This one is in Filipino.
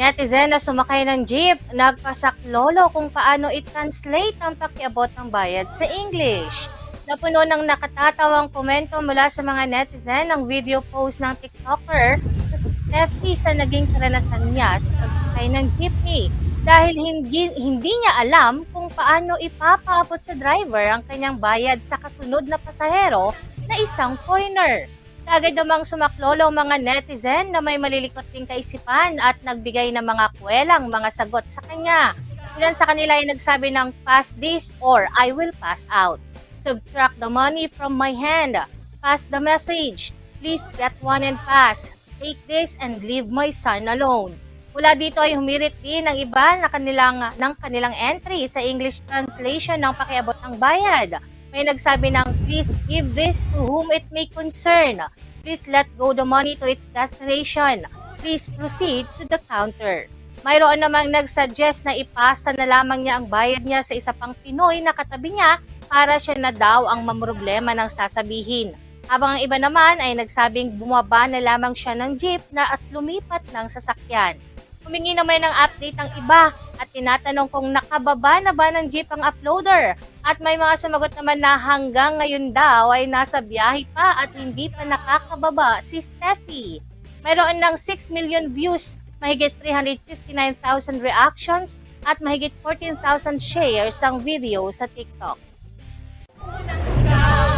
Netizen na sumakay ng jeep, nagpasaklolo kung paano i-translate ang pakiabot ng bayad sa English. Napuno ng nakatatawang komento mula sa mga netizen ang video post ng TikToker na si Steffi sa naging karanasan niya sa pagsakay ng jeepney dahil hindi, hindi niya alam kung paano ipapaabot sa driver ang kanyang bayad sa kasunod na pasahero na isang foreigner. Kagad namang sumaklolo ang mga netizen na may malilikot ding kaisipan at nagbigay ng mga kwelang mga sagot sa kanya. Ilan sa kanila ay nagsabi ng pass this or I will pass out. Subtract the money from my hand. Pass the message. Please get one and pass. Take this and leave my son alone. Mula dito ay humirit din ng iba na kanilang, ng kanilang entry sa English translation ng pakiabot ng bayad. May nagsabi ng, please give this to whom it may concern. Please let go the money to its destination. Please proceed to the counter. Mayroon namang nagsuggest na ipasa na lamang niya ang bayad niya sa isa pang Pinoy na katabi niya para siya na daw ang mamroblema ng sasabihin. Habang ang iba naman ay nagsabing bumaba na lamang siya ng jeep na at lumipat ng sasakyan. Humingi naman ng update ang iba at tinatanong kung nakababa na ba ng jeep ang uploader. At may mga sumagot naman na hanggang ngayon daw ay nasa biyahe pa at hindi pa nakakababa si Steffi. Mayroon ng 6 million views, mahigit 359,000 reactions at mahigit 14,000 shares ang video sa TikTok.